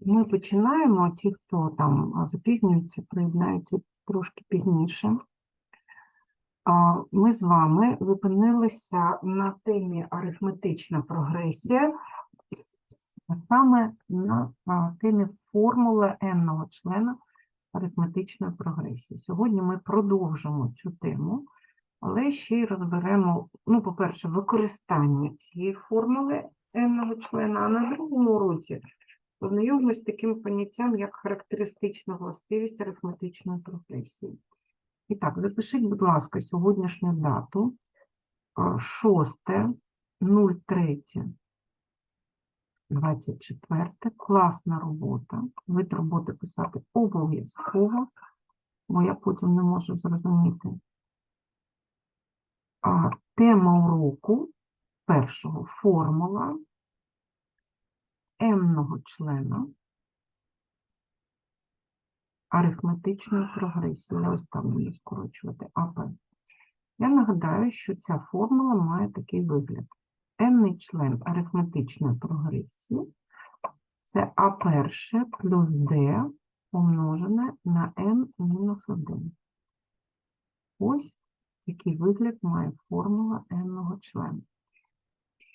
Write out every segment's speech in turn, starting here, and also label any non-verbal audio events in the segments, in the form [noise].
Ми починаємо. Ті, хто там а, запізнюються, приєднаються трошки пізніше. Ми з вами зупинилися на темі арифметична прогресія, а саме на темі формули n члена арифметичної прогресії. Сьогодні ми продовжимо цю тему, але ще й розберемо, ну, по-перше, використання цієї формули n члена, а на другому уроці Познайомились з таким поняттям, як характеристична властивість арифметичної прогресії. І так, запишіть, будь ласка, сьогоднішню дату 6.03.24. Класна робота. Вид роботи писати обов'язково, бо я потім не можу зрозуміти. А, Тема уроку першого формула n-ного члена арифметичної прогресії. Ось там буду скорочувати АП. Я нагадаю, що ця формула має такий вигляд. n член арифметичної прогресії це А перше плюс d помножене на n-1. Ось який вигляд має формула n-ного члена.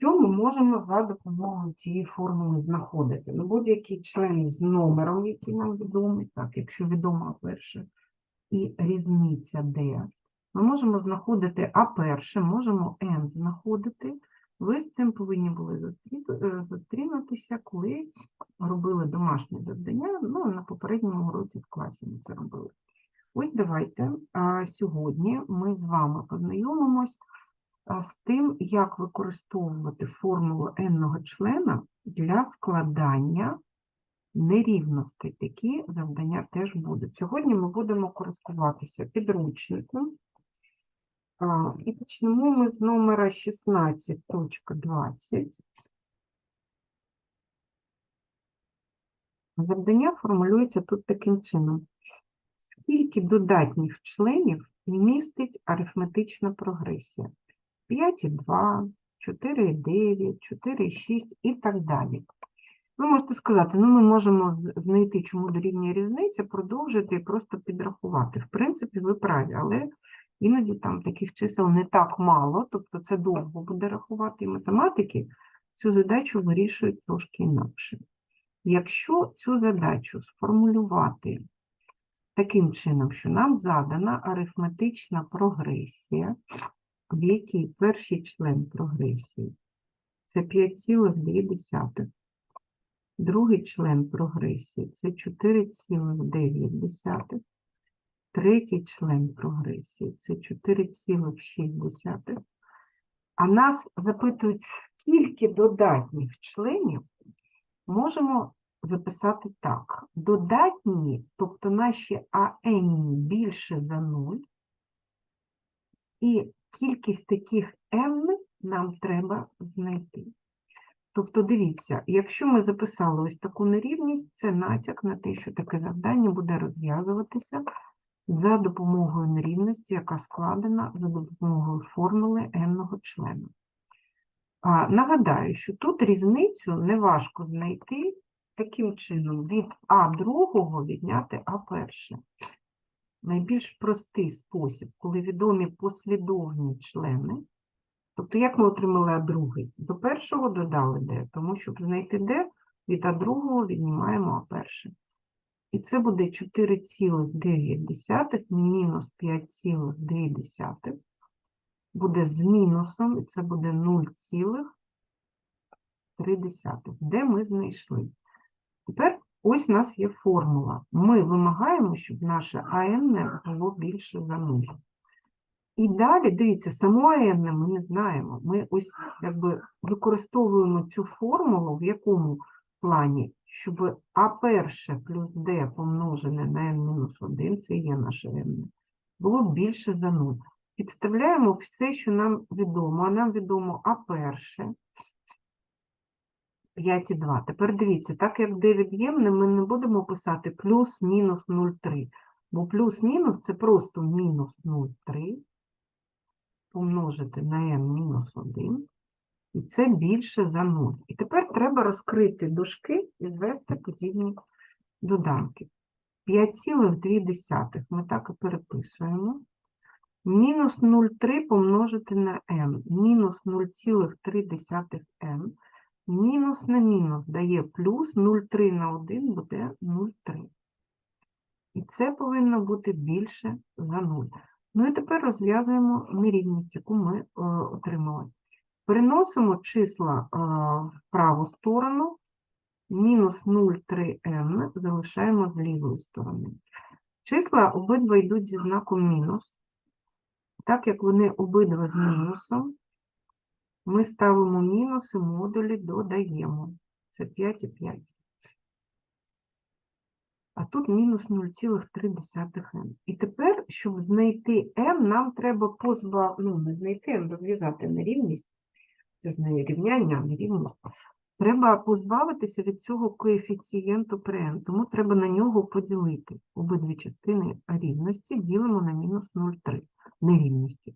Що ми можемо за допомогою цієї формули знаходити? Ну, будь-який член з номером, який нам відомий, так, якщо відома перше, і різниця d, ми можемо знаходити А перше, можемо n знаходити. Ви з цим повинні були е, зустрінутися, коли робили домашнє завдання. Ну, на попередньому уроці в класі ми це робили. Ось давайте сьогодні ми з вами познайомимось з тим, як використовувати формулу n-ного члена для складання нерівностей. Такі завдання теж будуть. Сьогодні ми будемо користуватися підручником. І почнемо ми з номера 16.20. Завдання формулюється тут таким чином. Скільки додатніх членів містить арифметична прогресія? 5,2, 4,9, 4,6 і так далі. Ви можете сказати, ну ми можемо знайти, чому дорівнює різниця, продовжити і просто підрахувати. В принципі, ви праві, але іноді там таких чисел не так мало, тобто це довго буде рахувати, і математики цю задачу вирішують трошки інакше. Якщо цю задачу сформулювати таким чином, що нам задана арифметична прогресія, в якій перший член прогресії. Це 5,2, другий член прогресії це 4,9, третій член прогресії це 4,6, а нас запитують, скільки додатніх членів можемо записати так. Додатні, тобто наші АН більше за 0, і кількість таких n нам треба знайти. Тобто, дивіться, якщо ми записали ось таку нерівність, це натяк на те, що таке завдання буде розв'язуватися за допомогою нерівності, яка складена за допомогою формули n-ного члена. А, нагадаю, що тут різницю неважко знайти таким чином від А другого відняти А перше. Найбільш простий спосіб, коли відомі послідовні члени. Тобто, як ми отримали А другий? До першого додали Д, тому щоб знайти Д, від А другого віднімаємо А перше. І це буде 4,9 мінус 5,2 буде з мінусом, і це буде 0,3. Де ми знайшли? Тепер ось у нас є формула. Ми вимагаємо, щоб наше АН було більше за 0. І далі, дивіться, само АН ми не знаємо. Ми ось якби використовуємо цю формулу в якому плані, щоб А перше плюс Д помножене на n-1, це є наше n, було більше за 0. Підставляємо все, що нам відомо. А нам відомо А перше 5,2. Тепер дивіться, так як d від'ємне, ми не будемо писати плюс-мінус 0,3, бо плюс-мінус це просто мінус 0,3 помножити на n мінус 1 І це більше за 0. І тепер треба розкрити дужки і звести подібні доданки. 5,2 ми так і переписуємо. Мінус 0,3 помножити на m. Мінус 0,3m. Мінус на мінус дає плюс 0,3 на 1 буде 0,3. І це повинно бути більше за 0. Ну і тепер розв'язуємо нерівність, яку ми е, отримали. Переносимо числа е, в праву сторону, мінус 0,3m залишаємо з лівої сторони. Числа обидва йдуть зі знаком мінус. Так як вони обидва з мінусом, ми ставимо мінус і модулі додаємо. Це 5 і 5. А тут мінус 0,3m. І тепер, щоб знайти m, нам треба позбав... ну, не знайти, а розв'язати нерівність. Це ж не рівняння, а нерівність. Треба позбавитися від цього коефіцієнту при n, тому треба на нього поділити. Обидві частини рівності ділимо на мінус 0,3 нерівності.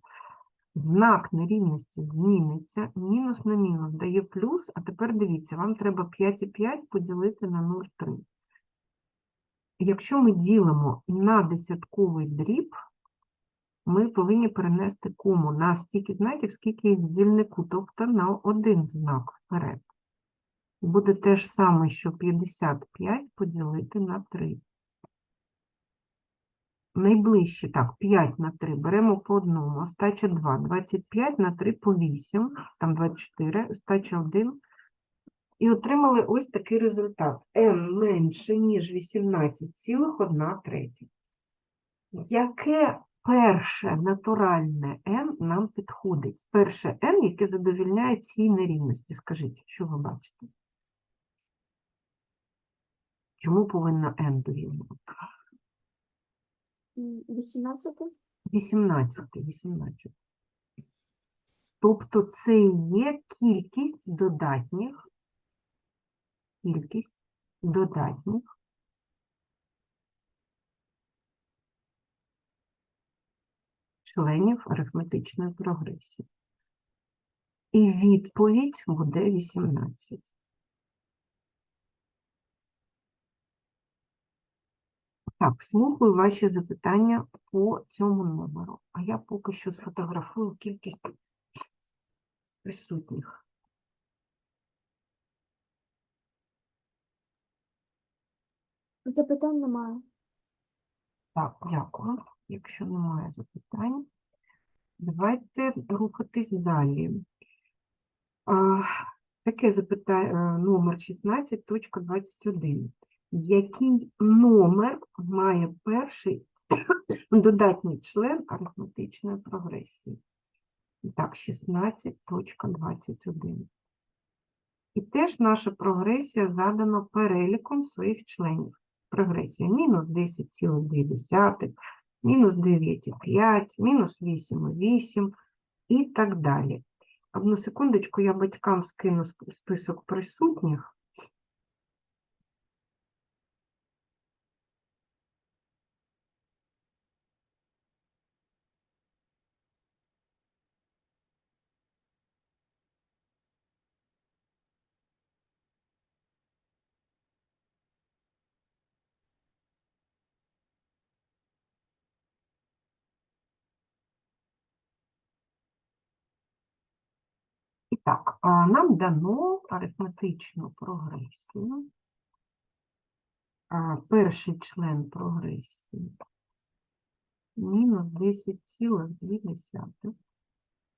Знак нерівності зміниться, мінус на мінус дає плюс, а тепер дивіться, вам треба 5,5 поділити на 0,3. Якщо ми ділимо на десятковий дріб, ми повинні перенести кому на стільки знаків, скільки є в дільнику, тобто на один знак вперед. Буде те ж саме, що 55 поділити на 3. Найближче, так, 5 на 3, беремо по одному, остача 2, 25 на 3 по 8, там 24, остача 1. І отримали ось такий результат. m менше, ніж 18,1 третя. Яке перше натуральне n нам підходить? Перше n, яке задовільняє цій нерівності. Скажіть, що ви бачите? Чому повинна n дорівнювати? М, 18. 18, 18. Тобто це є кількість додатніх, кількість додатніх членів арифметичної прогресії. І відповідь буде 18. Так, слухаю ваші запитання по цьому номеру. А я поки що сфотографую кількість присутніх. Запитань немає. Так, дякую. Якщо немає запитань, давайте рухатись далі. Таке запитання, номер 16.21. Який номер має перший [coughs] додатній член арифметичної прогресії? І Так, 16.21. І теж наша прогресія задана переліком своїх членів. Прогресія мінус 10,2, мінус 9,5, мінус 8,8 і так далі. Одну секундочку, я батькам скину список присутніх. Так, нам дано арифметичну прогресію. Перший член прогресії мінус 10,2.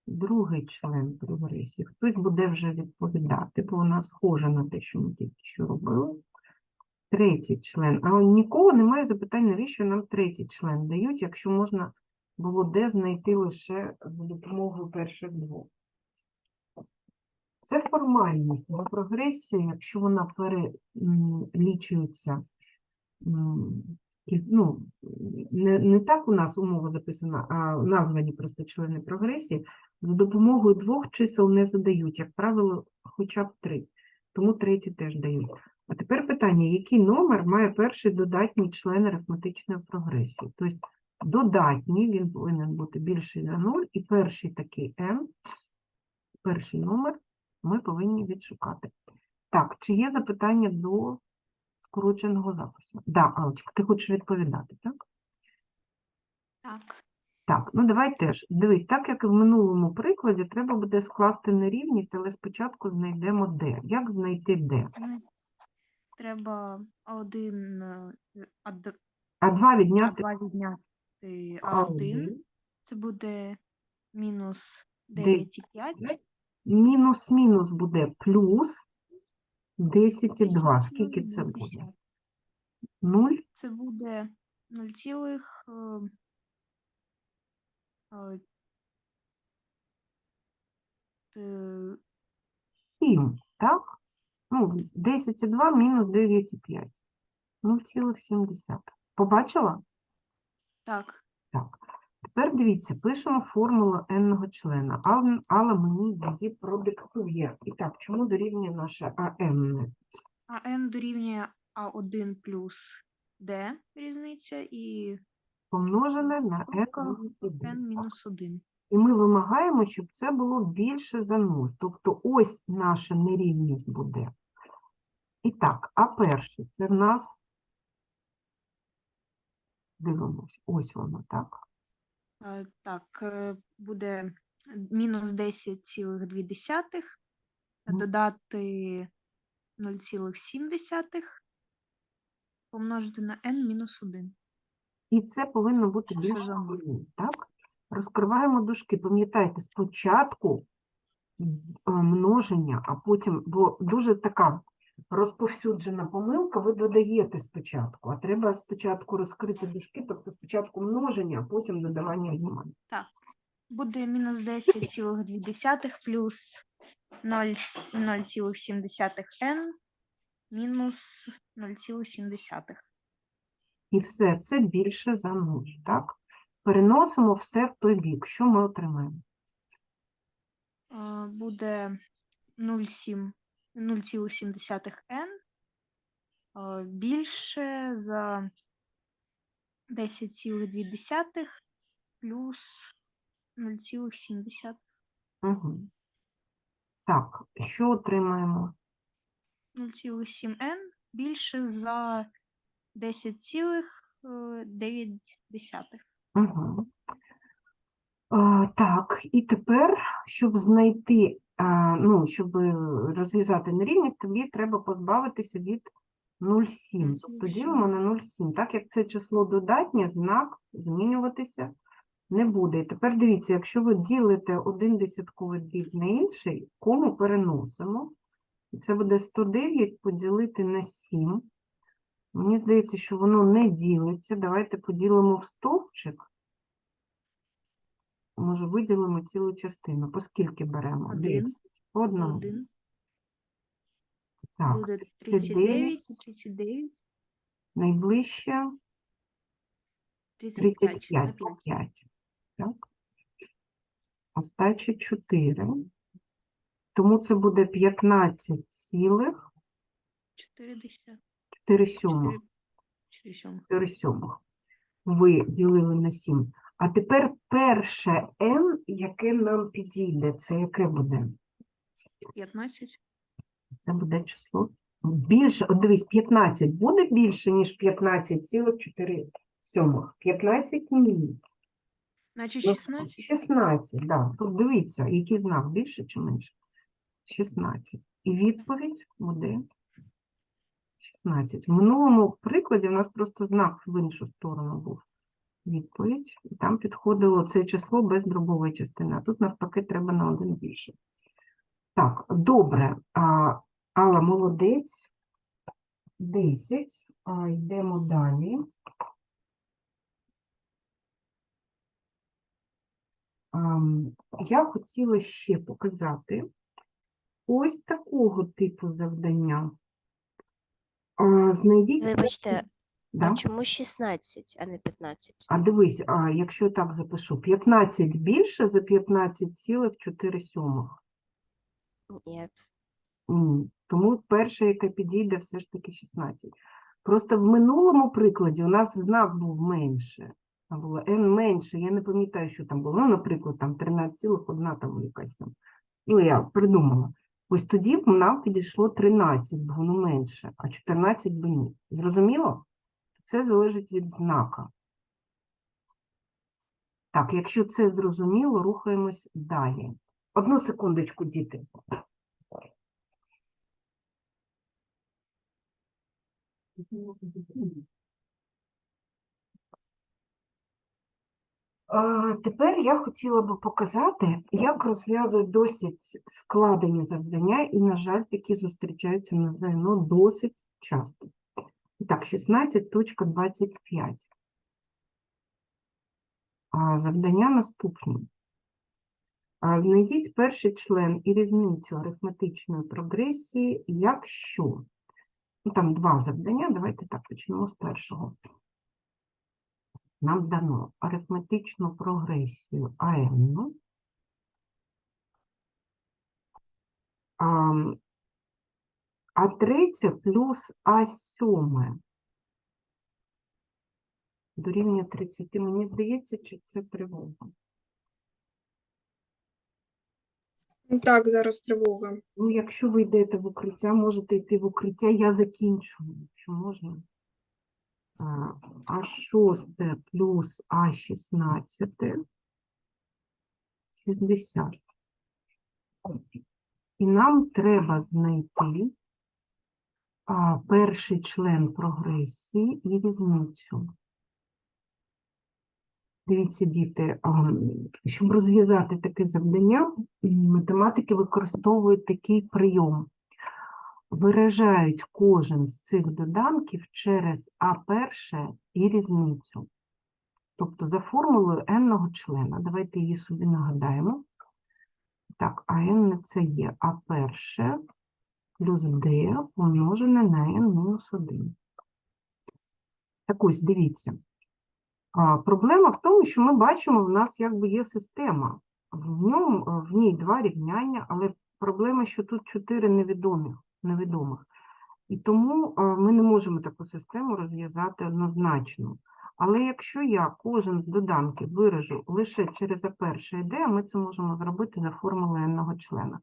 Другий член прогресії. Хтось буде вже відповідати, бо вона схожа на те, що ми тільки що робили. Третій член. А нікого немає запитань, навіщо нам третій член дають, якщо можна було де знайти лише за допомогою перших двох. Це формальність, бо прогресія, якщо вона перелічується, ну, не, не так у нас умова записана, а названі просто члени прогресії, за допомогою двох чисел не задають, як правило, хоча б три. Тому третій теж дають. А тепер питання, який номер має перший додатній член арифметичної прогресії? Тобто додатній, він повинен бути більший за 0, і перший такий m, перший номер ми повинні відшукати. Так, чи є запитання до скороченого запису? Да, Алочка, ти хочеш відповідати, так? Так. Так, ну давай теж. Дивись, так як і в минулому прикладі, треба буде скласти нерівність, але спочатку знайдемо де. Як знайти де? Ну, Треба один е, а д- А два а відняти два відняти А1. А1. Це буде мінус 9,5. Мінус-мінус буде плюс 10 і 2. 10 Скільки це буде? 50. 0? Це буде 0, цілих, е, е, т- 7, так? Ну, 10 і 2 мінус 9 і 5. 0,7. Побачила? Так, Так. Тепер дивіться, пишемо формулу n-ного члена, але мені її продиктує. І так, чому дорівнює наше АН? а n дорівнює А1 плюс D різниця і Помножене на Скобка n-1. n мінус 1. І ми вимагаємо, щоб це було більше за 0. Тобто ось наша нерівність буде. І так, а перше, це в нас, дивимось, ось воно, так? Е, Так, е, буде мінус 10,2, додати 0,7, помножити на n мінус 1. І це повинно бути більше так? Розкриваємо дужки. Пам'ятайте, спочатку е, множення, а потім, бо дуже така розповсюджена помилка, ви додаєте спочатку, а треба спочатку розкрити дужки, тобто спочатку множення, а потім додавання віднімання. Буде мінус 10,2 плюс 0,7 n мінус 0,7. І все це більше за 0, так? Переносимо все в той бік. Що ми отримаємо? Е, Буде 0,7 0,7 n е, більше за 10,2 плюс 0,7. Угу. Так, що отримаємо? 0,7 n більше за 10,9. Угу. А, так, і тепер, щоб знайти, ну, щоб розв'язати нерівність, тобі треба позбавитися від 0,7. Тобто ділимо на 0,7. Так як це число додатнє, знак змінюватися не буде. І тепер дивіться, якщо ви ділите один десятковий дріб на інший, кому переносимо, і це буде 109 поділити на 7. Мені здається, що воно не ділиться. Давайте поділимо в стовпчик. Може, виділимо цілу частину. По скільки беремо? Один. 10. По одному. 1 Так, буде 39, 39, 39, найближче 35 на 35 5. 5. Так. Остача 4. Тому це буде 15 цілих 40. 4 сьомих. 4 сьомих. 4 сьомих. Ви ділили на 7. А тепер перше n, яке нам підійде, це яке буде? 15. Це буде число більше. От дивись, 15 буде більше, ніж 15,4 сьомих. 15 ні. Значить Ну, 16. 16, да. Тут дивіться, який знак більше чи менше? 16. І відповідь буде 16. В минулому прикладі у нас просто знак в іншу сторону був. Відповідь. І там підходило це число без дробової частини, а тут навпаки треба на один більше. Так, добре. А, Алла, молодець. 10. А, йдемо далі. Ам, Я хотіла ще показати ось такого типу завдання. А, Знайдіть Вибачте, Да? А чому 16, а не 15? А дивись, а якщо я так запишу, 15 більше за 15,4 сьомих. Ні. Ні. Тому перше, яке підійде, все ж таки 16. Просто в минулому прикладі у нас знак був менше. Там було n менше, я не пам'ятаю, що там було. Ну, наприклад, там 13,1 там якась там. Ну, я придумала. Ось тоді б нам підійшло 13, бо воно менше, а 14 би ні. Зрозуміло? Це залежить від знака. Так, якщо це зрозуміло, рухаємось далі. Одну секундочку, діти. Тепер я хотіла би показати, як розв'язують досить складені завдання, і, на жаль, такі зустрічаються на ЗНО досить часто. Так, 16.25. А, Завдання наступне. Знайдіть перший член і різницю арифметичної прогресії, якщо. Ну, там два завдання, давайте так почнемо з першого. Нам дано арифметичну прогресію АН. А, третє плюс А сьоме дорівнює 30. Мені здається, чи це тривога. Ну, Так, зараз тривога. Ну, якщо ви йдете в укриття, можете йти в укриття, я закінчу, якщо можна. А, А шосте плюс А шістнадцяте 60. І нам треба знайти перший член прогресії і різницю. Дивіться, діти, щоб розв'язати таке завдання, математики використовують такий прийом. Виражають кожен з цих доданків через А перше і різницю. Тобто за формулою n члена. Давайте її собі нагадаємо. Так, а n це є А перше плюс d помножене на n мінус 1. Так ось, дивіться. А, Проблема в тому, що ми бачимо, в нас якби є система. В, ньому, в ній два рівняння, але проблема, що тут чотири невідомих. невідомих. І тому ми не можемо таку систему розв'язати однозначно. Але якщо я кожен з доданків виражу лише через А перше ідея, ми це можемо зробити за формулою n члена,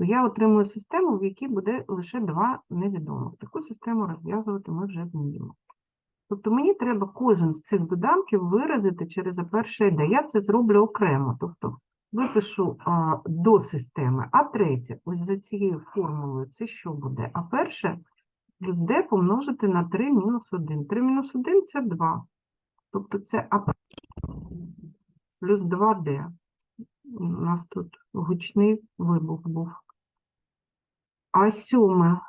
то я отримую систему, в якій буде лише два невідомих. Таку систему розв'язувати ми вже вміємо. Тобто мені треба кожен з цих доданків виразити через перше ідея. Я це зроблю окремо. Тобто випишу а, до системи. А третє, ось за цією формулою, це що буде? А перше плюс d помножити на 3 мінус 1. 3 мінус 1 – це 2. Тобто це А плюс 2d. У нас тут гучний вибух був. А сьоме,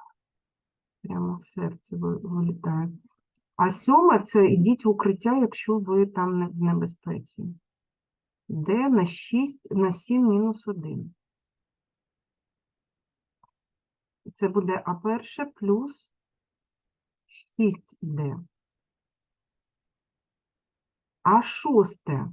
прямо в серце ви- вилітає. А сьоме – це йдіть в укриття, якщо ви там в небезпеці. d на 6, на 7 мінус 1. Це буде А перше плюс 6d. А шосте.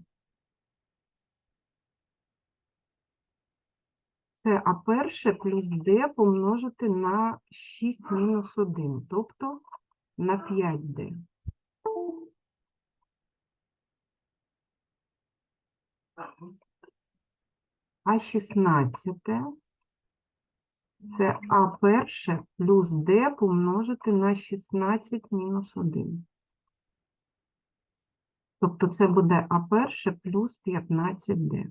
А перше плюс d помножити на 6 мінус 1, тобто на 5d. А 16 це А перше плюс d помножити на 16 мінус 1. Тобто це буде А перше плюс 15d.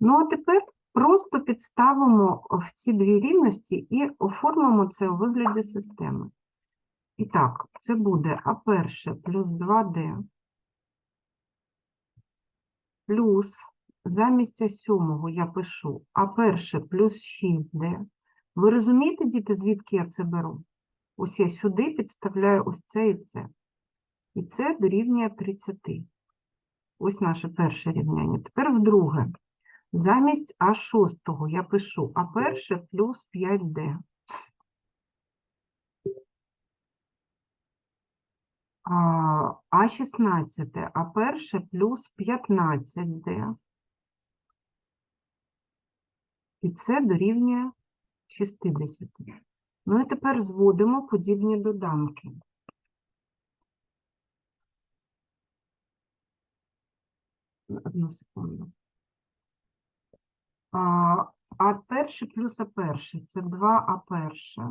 Ну, а тепер просто підставимо в ці дві рівності і оформимо це у вигляді системи. І так, це буде А перше плюс 2d плюс замість сьомого я пишу А перше плюс 6d. Ви розумієте, діти, звідки я це беру? Ось я сюди підставляю ось це і це. І це дорівнює 30. Ось наше перше рівняння. Тепер вдруге. Замість А6 я пишу А перше плюс 5D. А16, А перше плюс 15D. І це дорівнює 60. Ну і тепер зводимо подібні доданки. Одну секунду. А, а перше плюс А перше це 2А перше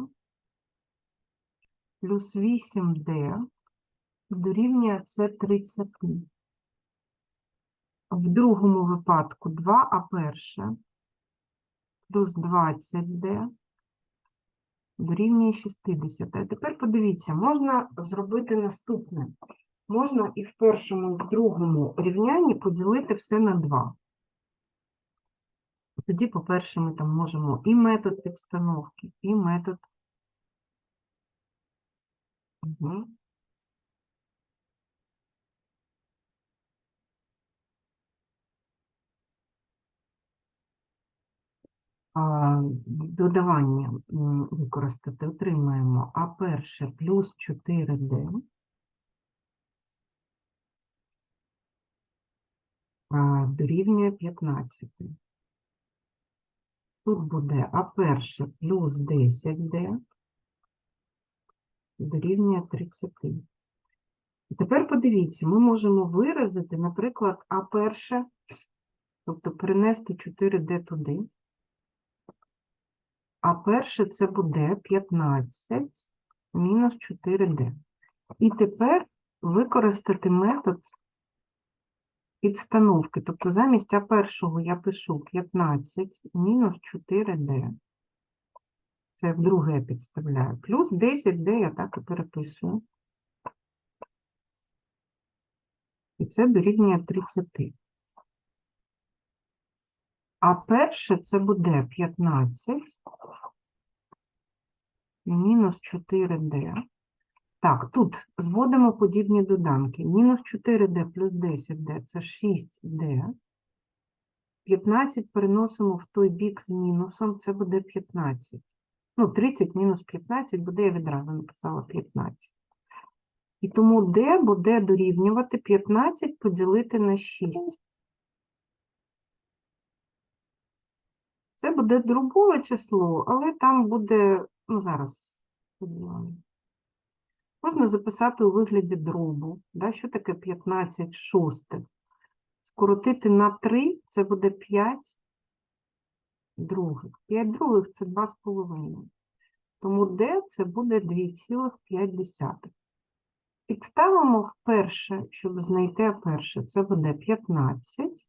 плюс 8D дорівнює це 30. В другому випадку 2А перше плюс 20D дорівнює 60. А тепер подивіться, можна зробити наступне. Можна і в першому, і в другому рівнянні поділити все на 2. Тоді, по-перше, ми там можемо і метод підстановки, і метод. Угу. Додавання використати отримаємо А перше плюс 4D а, дорівнює 15. Тут буде А перше плюс 10D дорівнює 30. І тепер подивіться, ми можемо виразити, наприклад, А перше, тобто перенести 4D туди. А перше це буде 15 мінус 4D. І тепер використати метод підстановки. Тобто замість А першого я пишу 15 мінус 4D. Це вдруге я підставляю. Плюс 10D я так і переписую. І це дорівнює 30. А перше це буде 15 мінус 4D. Так, тут зводимо подібні доданки. Мінус 4D плюс 10D це 6D. 15 переносимо в той бік з мінусом, це буде 15. Ну, 30 мінус 15 буде, я відразу написала 15. І тому D буде дорівнювати 15 поділити на 6. Це буде дробове число, але там буде, ну зараз поділимо. Можна записати у вигляді дробу. Да? Що таке 15 шостих? Скоротити на 3 це буде 5 других. 5 других це 2,5. Тому d це буде 2,5. Підставимо вперше, щоб знайти перше, це буде 15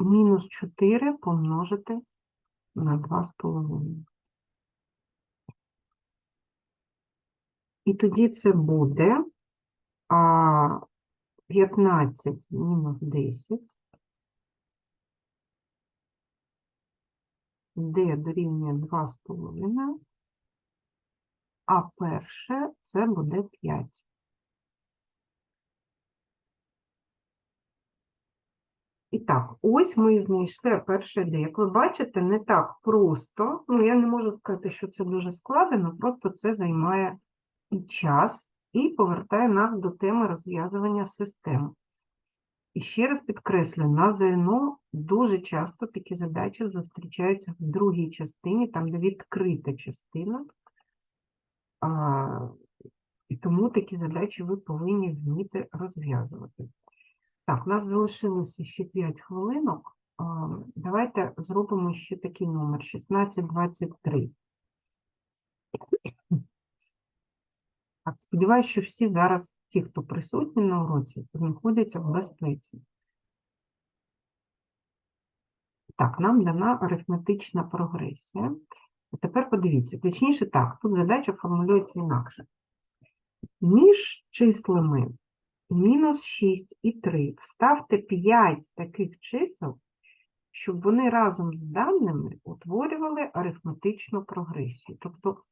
мінус 4 помножити на 2,5. І тоді це буде а, 15 мінус 10. d дорівнює 2,5, а перше це буде 5. І так, ось ми знайшли перше D. Як ви бачите, не так просто. Ну, я не можу сказати, що це дуже складено, просто це займає і час, і повертає нас до теми розв'язування систем. І ще раз підкреслюю, на ЗНО дуже часто такі задачі зустрічаються в другій частині, там де відкрита частина. А, і тому такі задачі ви повинні вміти розв'язувати. Так, у нас залишилося ще 5 хвилинок. А, Давайте зробимо ще такий номер 1623. Так, сподіваюся, що всі зараз, ті, хто присутні на уроці, знаходяться в безпеці. Так, нам дана арифметична прогресія. А тепер подивіться, точніше так, тут задача формулюється інакше. Між числами мінус 6 і 3 вставте 5 таких чисел, щоб вони разом з даними утворювали арифметичну прогресію. Тобто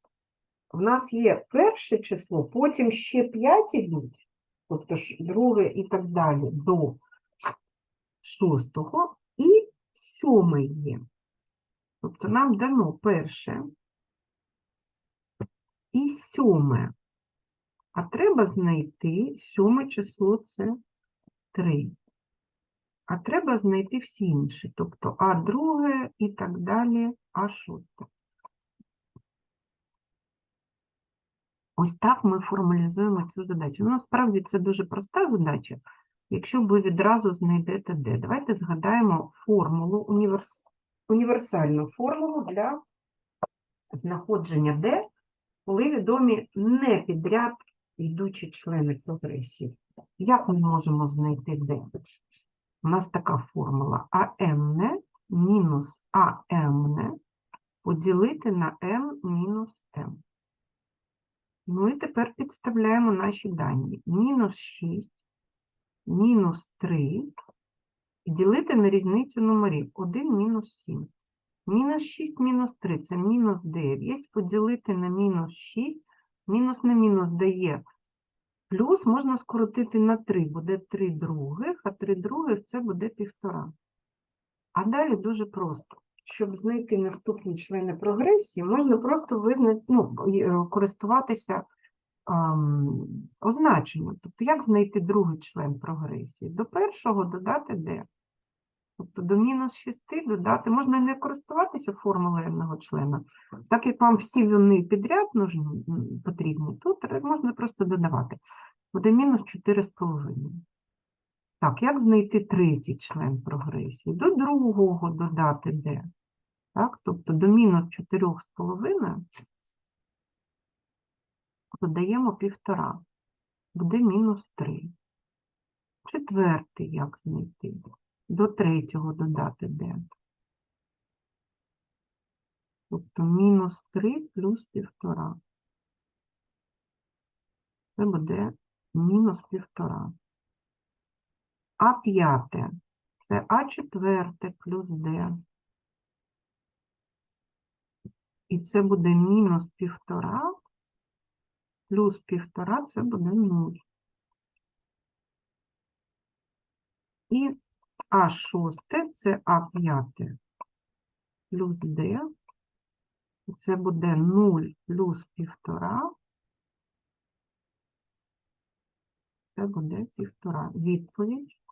в нас є перше число, потім ще 5 йдуть, тобто ж друге і так далі до шостого, і сьоме є. Тобто нам дано перше і сьоме. А треба знайти сьоме число це 3. А треба знайти всі інші, тобто А друге і так далі, А шосте. Ось так ми формалізуємо цю задачу. Ну, насправді це дуже проста задача, якщо ви відразу знайдете де. Давайте згадаємо формулу універс... універсальну формулу для знаходження D, коли відомі не підряд йдучі члени прогресії. Як ми можемо знайти D? У нас така формула АМ мінус АМ поділити на m мінус m. Ну і тепер підставляємо наші дані. Мінус 6, мінус 3, і ділити на різницю номерів 1 мінус 7. Мінус 6 мінус 3 це мінус 9, поділити на мінус 6, мінус на мінус дає плюс, можна скоротити на 3, буде 3 других, а 3 других це буде півтора. А далі дуже просто. Щоб знайти наступні члени прогресії, можна просто визнати, ну, е, користуватися ам, означенням. Тобто, як знайти другий член прогресії? До першого додати d. Тобто до мінус 6 додати, можна не користуватися формулою одного члена. Так як вам всі вони підряд потрібні, тут можна просто додавати. Буде мінус 4,5. Так, як знайти третій член прогресії? До другого додати d. Так, тобто до мінус 4,5 додаємо півтора, буде мінус 3. Четвертий як знайти? До третього додати d. Тобто мінус 3 плюс півтора. Це буде мінус півтора. А п'яте це А четверте плюс d. І це буде мінус півтора, плюс півтора це буде нуль. І А шосте це А п'яте плюс d. І це буде 0 плюс півтора. Це буде півтора. Відповідь.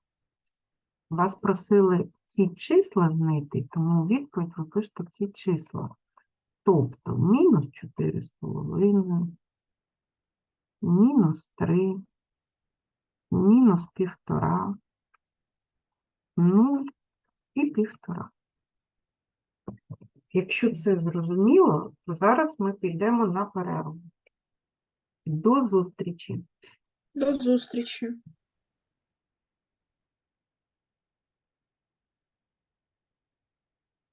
Вас просили ці числа знайти, тому відповідь ви пишете ці числа. Тобто мінус 4,5, мінус 3, мінус півтора, 0 і півтора. Якщо це зрозуміло, то зараз ми підемо на перерву. До зустрічі! До зустрічі.